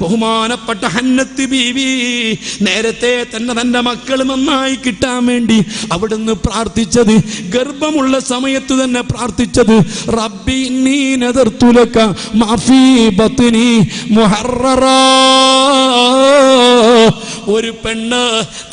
ബഹുമാനപ്പെട്ട ഹന്നത്ത് ബീവി നേരത്തെ തന്നെ തന്റെ മക്കൾ നന്നായി കിട്ടാൻ വേണ്ടി അവിടുന്ന് പ്രാർത്ഥിച്ചത് ഗർഭമുള്ള സമയത്ത് തന്നെ പ്രാർത്ഥിച്ചത് റബ്ബി നീ നെതിർത്തുലക്ക മാഫി ബത്നി മുഹററാ. ഒരു പെണ്ണ്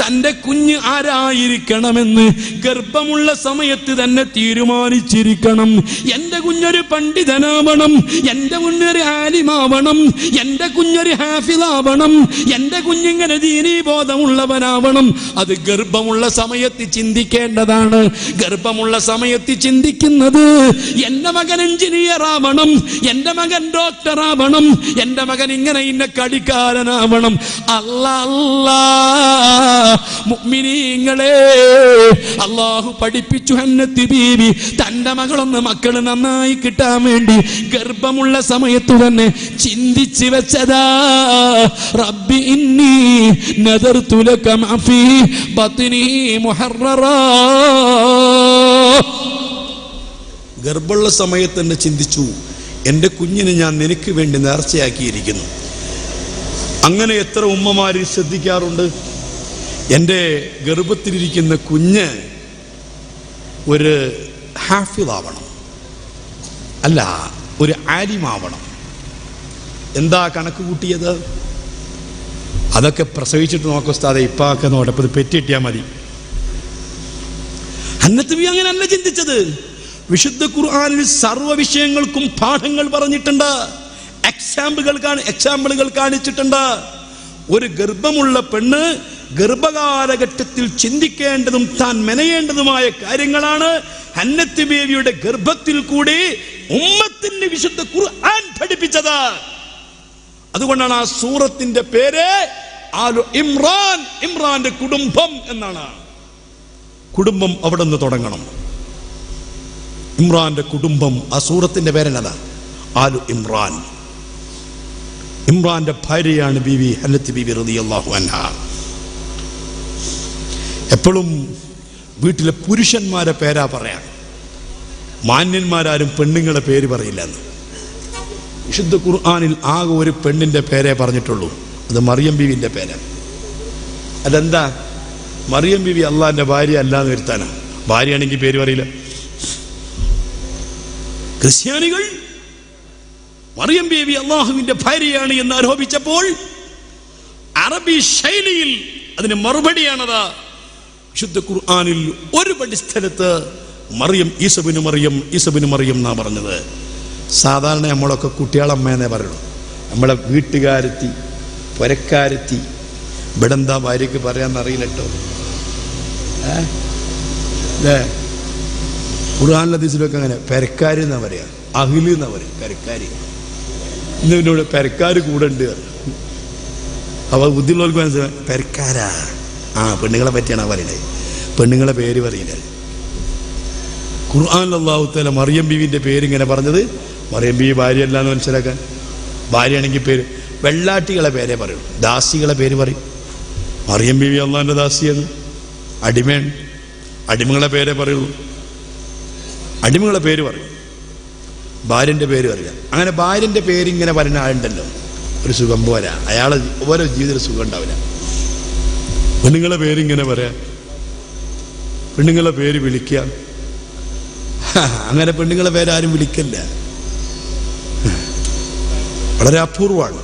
തന്റെ കുഞ്ഞ് ആരായിരിക്കണമെന്ന് ഗർഭമുള്ള സമയത്ത് തന്നെ തീരുമാനിച്ചിരിക്കണം. എന്റെ കുഞ്ഞൊരു പണ്ഡിതനാവണം എന്റെ കുഞ്ഞൊരു ആലിമാവണം എന്റെ കുഞ്ഞൊരു ഹാഫിലാവണം എന്റെ കുഞ്ഞിങ്ങനെ ദീനീബോധമുള്ളവനാവണം. അത് ഗർഭമുള്ള സമയത്ത് ചിന്തിക്കേണ്ടതാണ്. ഗർഭമുള്ള സമയത്ത് ചിന്തിക്കുന്നത് എന്റെ മകൻ എഞ്ചിനീയർ ആവണം എന്റെ മകൻ ഡോക്ടർ ആവണം എന്റെ മകൻ ഇങ്ങനെ ഇന്ന കടിക്കാരനാവണം അല്ലാ. അള്ളാഹു പഠിപ്പിച്ചു ഹന്നത്തി ബീവി തന്റെ മകളൊന്ന് മക്കൾ നന്നായി കിട്ടാൻ വേണ്ടി ഗർഭമുള്ള സമയത്തു തന്നെ ചിന്തിച്ചു വെച്ചതാ. റബ്ബി ഇന്നി നദർ ലക മാ ഫീ ബത്നി മുഹററാ. ഗർഭമുള്ള സമയത്ത് തന്നെ ചിന്തിച്ചു എന്റെ കുഞ്ഞിനെ ഞാൻ നിനക്ക് വേണ്ടി നേർച്ചയാക്കിയിരിക്കുന്നു. അങ്ങനെ എത്ര ഉമ്മമാർ ശ്രദ്ധിക്കാറുണ്ട്? എന്റെ ഗർഭത്തിലിരിക്കുന്ന കുഞ്ഞ് ഒരു ഹാഫിളാവണം അല്ല ഒരു ആലിമാവണം. എന്താ കണക്ക് കൂട്ടിയത്? അതൊക്കെ പ്രസവിച്ചിട്ട് നോക്കുസ്താതെ ഇപ്പൊക്കെ നോട്ടപ്പത് പെറ്റിട്ടിയാൽ മതി. ഹന്നത്ത് അങ്ങനെ അല്ല ചിന്തിച്ചത്. വിശുദ്ധ ഖുർആനിൽ സർവ വിഷയങ്ങൾക്കും പാഠങ്ങൾ പറഞ്ഞിട്ടുണ്ട്. എക്സാമ്പിളുകൾ കാണി എക്സാമ്പിളുകൾ കാണിച്ചിട്ടുണ്ട്. ഒരു ഗർഭമുള്ള പെണ്ണ് ഗർഭകാലഘട്ടത്തിൽ ചിന്തിക്കേണ്ടതും താൻ മെനയേണ്ടതുമായ കാര്യങ്ങളാണ്. ഹന്നത്ത് ബേബിയുടെ ഗർഭത്തിൽ കൂടി ഉമ്മത്തിന്റെ വിശുദ്ധ ഖുർആൻ പഠിപ്പിച്ചത്. അതുകൊണ്ടാണ് ആ സൂറത്തിന്റെ പേര് ആലു ഇമ്രാൻ ഇമ്രാന്റെ കുടുംബം എന്നാണ്. കുടുംബം അവിടെ നിന്ന് തുടങ്ങണം. ഇമ്രാന്റെ കുടുംബം ആ സൂറത്തിന്റെ പേരനതാ ആലു ഇമ്രാൻ. ഇമ്രാന്റെ ഭാര്യയാണ് ബിവി ഹല്ലത്ത് റതി റളിയല്ലാഹു അൻഹ. എപ്പോഴും വീട്ടിലെ പുരുഷന്മാരെ പേരാ പറയാം. മാന്യന്മാരാരും പെണ്ണുങ്ങളെ പേര് പറയില്ലെന്ന്. വിശുദ്ധ ഖുർആാനിൽ ആകെ ഒരു പെണ്ണിന്റെ പേരേ പറഞ്ഞിട്ടുള്ളൂ. അത് മറിയം ബീവിന്റെ പേരാണ് അതെന്താ? മറിയം ബീവി അള്ളാന്റെ ഭാര്യ അല്ലാന്ന് വരുത്താനാ. ഭാര്യയാണെങ്കിൽ പേര് പറയില്ല. ക്രിസ്ത്യാനികൾ മറിയം ബേബി അള്ളാഹുവിന്റെ ഭാര്യയാണ് എന്ന് ആരോപിച്ചപ്പോൾ അറബി ശൈലിയിൽ അതിന് മറുപടിയാണത്. വിശുദ്ധ ഖുർആാനിൽ ഒരു പടി സ്ഥലത്ത് മറിയം ഈസബിന് മറിയം ഈസബിന് മറിയം എന്നാ പറഞ്ഞത്. സാധാരണ നമ്മളൊക്കെ കുട്ടികളമ്മേന്നേ പറയുള്ളൂ. നമ്മളെ വീട്ടുകാരെത്തി പുരക്കാരെത്തി. ഇവിടെ എന്താ ഭാര്യക്ക് പറയാന്നറിയില്ല കേട്ടോ ഏ ഖുർആാനിലെ ദിസിലൊക്കെ അങ്ങനെ. പെരക്കാരി എന്നാ പറയാ? അഹിൽ എന്നാ പറയാ? പെരക്കാര്. ഇന്ന് പെരക്കാര് കൂടെ ഉണ്ട് അപ്പൊ ബുദ്ധിയുള്ളവർക്ക് മനസ്സിലായി പെരക്കാരാ? ആ പെണ്ണുങ്ങളെ പറ്റിയാണ് പറയുന്നത് പെണ്ണുങ്ങളെ പേര് പറയുന്നത് ഖുർആൻ അള്ളാഹുത്തല മറിയം ബീവിന്റെ പേര് ഇങ്ങനെ പറഞ്ഞത്. മറിയം ബീവി ഭാര്യ അല്ലാന്ന് മനസ്സിലാക്കാൻ. ഭാര്യയാണെങ്കിൽ പേര് വെള്ളാട്ടികളെ പേരെ പറയൂ. ദാസികളെ പേര് പറയും. മറിയം ബീവി അള്ളാഹിന്റെ ദാസിയാണ്. അടിമയാണ്. അടിമകളെ പേരെ പറയുള്ളൂ. അടിമകളെ പേര് പറയും. ഭാര്യന്റെ പേര് അറിയാം. അങ്ങനെ ഭാര്യന്റെ പേരിങ്ങനെ വരുന്ന ആളുണ്ടല്ലോ. ഒരു സുഖം പോരാ. അയാളെ ഓരോ ജീവിതത്തിൽ സുഖം ഉണ്ടാവില്ല. പെണ്ണുങ്ങളെ പേരിങ്ങനെ പറയാം. പെണ്ണുങ്ങളെ പേര് വിളിക്കുക. അങ്ങനെ പെണ്ണുങ്ങളെ പേരാരും വിളിക്കില്ല. വളരെ അപൂർവമാണ്.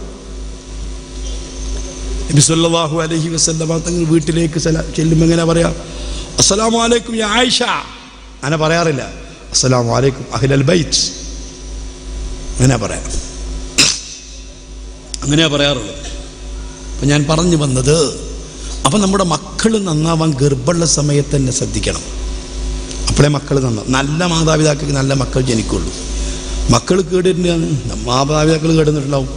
നബി സല്ലല്ലാഹു അലൈഹി വസല്ലമ തങ്ങൾ വീട്ടിലേക്ക് ചെല്ലുമ്പോൾ എങ്ങനെ പറയാം? അസ്സലാമു അലൈക്കും യാ ആയിഷ. അങ്ങനെ പറയാറില്ല. അസ്സലാമു അലൈക്കും അഹ്ലൽ ബൈത്ത്. അങ്ങനെ പറയാം. അങ്ങനെയാ പറയാറുള്ളത്. അപ്പം ഞാൻ പറഞ്ഞു വന്നത് അപ്പം നമ്മുടെ മക്കൾ നന്നാവാൻ ഗർഭമുള്ള സമയത്ത് തന്നെ ശ്രദ്ധിക്കണം. അപ്പോഴേ മക്കൾ നന്നാ നല്ല മാതാപിതാക്കൾക്ക് നല്ല മക്കൾ ജനിക്കുള്ളൂ. മക്കൾ കേടിട്ടാണ് മാതാപിതാക്കൾ കേടുന്നിട്ടുണ്ടാവും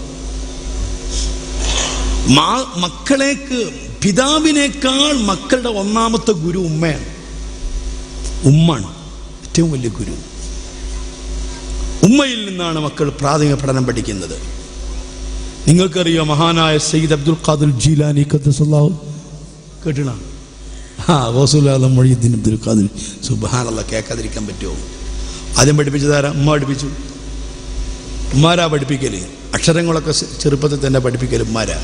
മാ മക്കളേക്ക് പിതാവിനേക്കാൾ മക്കളുടെ ഒന്നാമത്തെ ഗുരു ഉമ്മയാണ്. ഉമ്മാണ്. ഏറ്റവും വലിയ ഗുരു. ഉമ്മയിൽ നിന്നാണ് മക്കൾ പ്രാഥമിക പഠനം പഠിക്കുന്നത്. നിങ്ങൾക്കറിയോ മഹാനായ സയ്യിദ് അബ്ദുൽ ഖാദുൽ ജീലാനി ഖദ്ദസല്ലാഹു? കേട്ടണ ആ ഗോസുല്ലാദം മൊഴിയുദ്ദീൻ അബ്ദുൽ ഖാദുൽ സുബാനല്ല കേൾക്കാതിരിക്കാൻ പറ്റുമോ? ആദ്യം പഠിപ്പിച്ചതാരാ ഉമ്മ പഠിപ്പിച്ചു. ഉമ്മാരാ പഠിപ്പിക്കൽ? അക്ഷരങ്ങളൊക്കെ ചെറുപ്പത്തിൽ തന്നെ പഠിപ്പിക്കൽ ഉമ്മാരാ.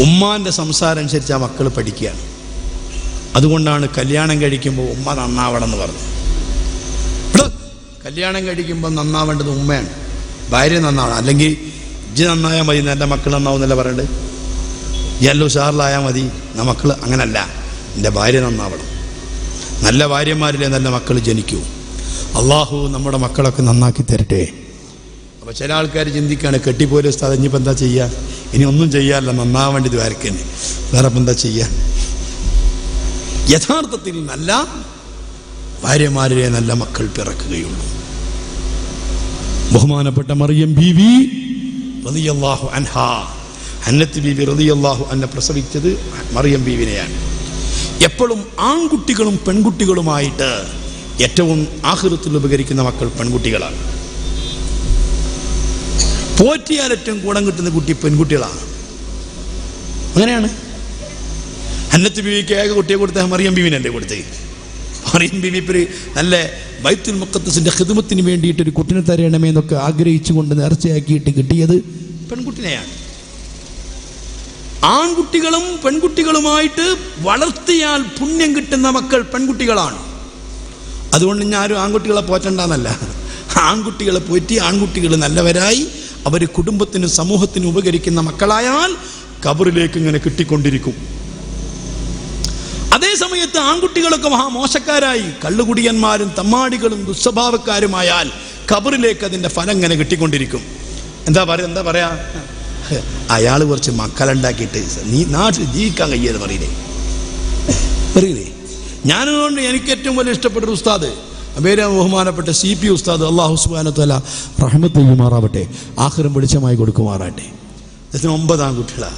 ഉമ്മാന്റെ സംസാരം അനുസരിച്ച് ആ മക്കൾ പഠിക്കുകയാണ്. അതുകൊണ്ടാണ് കല്യാണം കഴിക്കുമ്പോൾ ഉമ്മ നന്നാവണം എന്ന് പറഞ്ഞു കല്യാണം കഴിക്കുമ്പോൾ നന്നാവേണ്ടത് ഉമ്മയാണ്. ഭാര്യ നന്നാവണം. അല്ലെങ്കിൽ ഇജ്ജ് നന്നായാൽ മതി എന്റെ മക്കൾ നന്നാവുന്നല്ല പറയണ്ട്? എല്ലോ ഉഷാറിലായാൽ മതി എന്റെ മക്കൾ അങ്ങനല്ല. എന്റെ ഭാര്യ നന്നാവണം. നല്ല ഭാര്യമാരിലെ നല്ല മക്കൾ ജനിക്കൂ. അള്ളാഹു നമ്മുടെ മക്കളൊക്കെ നന്നാക്കി തരട്ടെ. അപ്പോൾ ചില ആൾക്കാർ ചിന്തിക്കുകയാണ് കെട്ടിപ്പോലെ സ്ഥലം ഇനിയിപ്പോൾ എന്താ ചെയ്യുക ഇനി ഒന്നും ചെയ്യാറില്ല നന്നാവേണ്ടി ഇത് വരക്കന്നെ വേറെ എന്താ ചെയ്യുക യഥാർത്ഥത്തിൽ നല്ല ഭാര്യമാരിലെ നല്ല മക്കൾ പിറക്കുകയുള്ളൂ. ബഹുമാനപ്പെട്ട മറിയം ബീവി റളിയല്ലാഹു അൻഹ അന്നത്ത് ബീവി റളിയല്ലാഹു അന്നെ പ്രസവിച്ചത് മറിയം ബീവിനെയാണ്. എപ്പോഴും ആൺകുട്ടികളും പെൺകുട്ടികളുമായിട്ട് ഏറ്റവും ആഹൃത്തിൽ ഉപകരിക്കുന്ന മക്കൾ പെൺകുട്ടികളാണ്. പോറ്റിയാൽ ഏറ്റവും കൂടം കിട്ടുന്ന കുട്ടി പെൺകുട്ടികളാണ്. അങ്ങനെയാണ്. അന്നത്ത് ബീവിക്ക് ഏക കുട്ടിയെ കൊടുത്ത മറിയം ബീവിനല്ലേ കൊടുത്തേ മറിയം പ്രി നല്ല ബൈത്തുൽ മുക്കത്തസിന്റെ ഹിദമത്തിന് വേണ്ടിയിട്ട് ഒരു കുട്ടിനെ തരണമേ എന്നൊക്കെ ആഗ്രഹിച്ചുകൊണ്ട് നേർച്ചയാക്കിയിട്ട് കിട്ടിയത് പെൺകുട്ടിനെയാണ്. ആൺകുട്ടികളും പെൺകുട്ടികളുമായിട്ട് വളർത്തിയാൽ പുണ്യം കിട്ടുന്ന മക്കൾ പെൺകുട്ടികളാണ്. അതുകൊണ്ട് ഞാൻ ആരും ആൺകുട്ടികളെ പോറ്റണ്ടെന്നല്ല. ആൺകുട്ടികളെ പോറ്റി ആൺകുട്ടികൾ നല്ലവരായി അവർ കുടുംബത്തിനും സമൂഹത്തിനും ഉപകരിക്കുന്ന മക്കളായാൽ കബറിലേക്ക് ഇങ്ങനെ കിട്ടിക്കൊണ്ടിരിക്കും. സമയത്ത് ആൺകുട്ടികളൊക്കെ മഹാ മോശക്കാരായി. കള്ളുകുടിയന്മാരും തമ്മാടികളും ദുസ്വഭാവക്കാരുമായാൽ കബറിലേക്ക് അതിന്റെ ഫലം ഇങ്ങനെ കിട്ടിക്കൊണ്ടിരിക്കും. എന്താ പറയാ എന്താ പറയാ? അയാൾ കുറച്ച് മക്കളുണ്ടാക്കിയിട്ട് നീ നാട്ടിൽ ജീവിക്കാൻ കഴിയാതെ പറയില്ലേ? പറയില്ലേ? ഞാനതുകൊണ്ട് എനിക്ക് ഏറ്റവും വലിയ ഇഷ്ടപ്പെട്ട ഉസ്താദ് പേര് ബഹുമാനപ്പെട്ട സി പി ഉസ്താദ് അള്ളാഹു സുബാനത്തല റഹ്മത്ത് ചെയ്യുമാറാവട്ടെ ആഹ്റം വെളിച്ചമായി കൊടുക്കുമാറാട്ടെ ഒമ്പതാം ആൺകുട്ടികളാ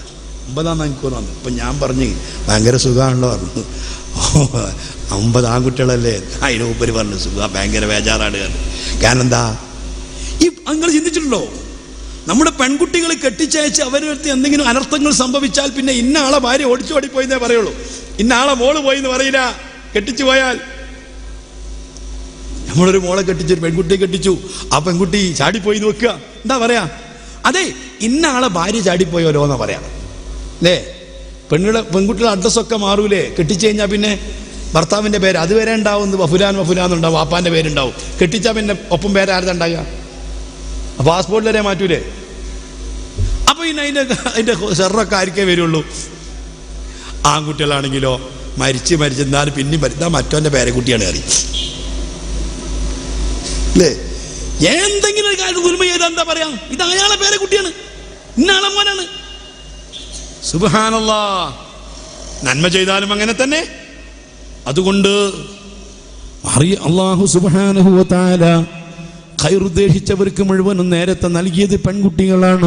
ഒമ്പതാം എനിക്ക് വന്നു. ഞാൻ പറഞ്ഞ് ഭയങ്കര സുഖമാണല്ലോ പറഞ്ഞു. അമ്പത് ആൺകുട്ടികളല്ലേ? അതിന് ഉപരി പറഞ്ഞു സുഖ ഭയങ്കര ബേജാറാണ് കാരണം. എന്താ? ഈ നിങ്ങൾ ചിന്തിച്ചിട്ടുണ്ടോ? നമ്മുടെ പെൺകുട്ടികളെ കെട്ടിച്ചയച്ച് അവരടുത്ത് എന്തെങ്കിലും അനർത്ഥങ്ങൾ സംഭവിച്ചാൽ പിന്നെ ഇന്ന ആളെ ഭാര്യ ഓടിച്ചോടി പോയെന്നേ പറയുള്ളൂ. ഇന്ന ആളെ മോൾ പോയി എന്ന് പറയില്ല. കെട്ടിച്ചു പോയാൽ. നമ്മളൊരു മോളെ കെട്ടിച്ചു പെൺകുട്ടിയെ കെട്ടിച്ചു. ആ പെൺകുട്ടി ചാടിപ്പോയി നോക്കുക എന്താ പറയാ? അതെ ഇന്ന ആളെ ഭാര്യ ചാടിപ്പോയോലോ എന്നാ പറയാ. അല്ലേ പെണ്ണുകളെ പെൺകുട്ടികളുടെ അഡ്രസ്സൊക്കെ മാറൂലേ? കെട്ടിച്ചു കഴിഞ്ഞാൽ പിന്നെ ഭർത്താവിന്റെ പേര് അതുവരെ ഉണ്ടാവും വഫുലാൻ വഫുലാൻ ഉണ്ടാവും വാപ്പാന്റെ പേരുണ്ടാവും. കെട്ടിച്ചാൽ പിന്നെ ഒപ്പം പേര് ആരുടെ ഉണ്ടാകുക പാസ്പോർട്ട് വരെ മാറ്റൂലേ? അപ്പൊ ഇനി അതിന്റെ അതിന്റെ ഷെറൊക്കെ ആർക്കേ വരുള്ളൂ? ആൺകുട്ടികളാണെങ്കിലോ മരിച്ച് മരിച്ചെന്നാലും പിന്നെയും മരുന്നാ മറ്റോന്റെ പേരക്കുട്ടിയാണ് കയറി അല്ലേ എന്തെങ്കിലും ഒരു കാര്യം ഗുരുമ ചെയ്താൽ എന്താ പറയാ? ഇത് അയാളെ പേരക്കുട്ടിയാണ്. ഇന്നാളെ മോനാണ്. സുബാനല്ലാ നന്മ ചെയ്താലും അങ്ങനെ തന്നെ. അതുകൊണ്ട് അള്ളാഹു സുബാനഹുവ കയറുദ്ദേശിച്ചവർക്ക് മുഴുവനും നേരത്തെ നൽകിയത് പെൺകുട്ടികളാണ്.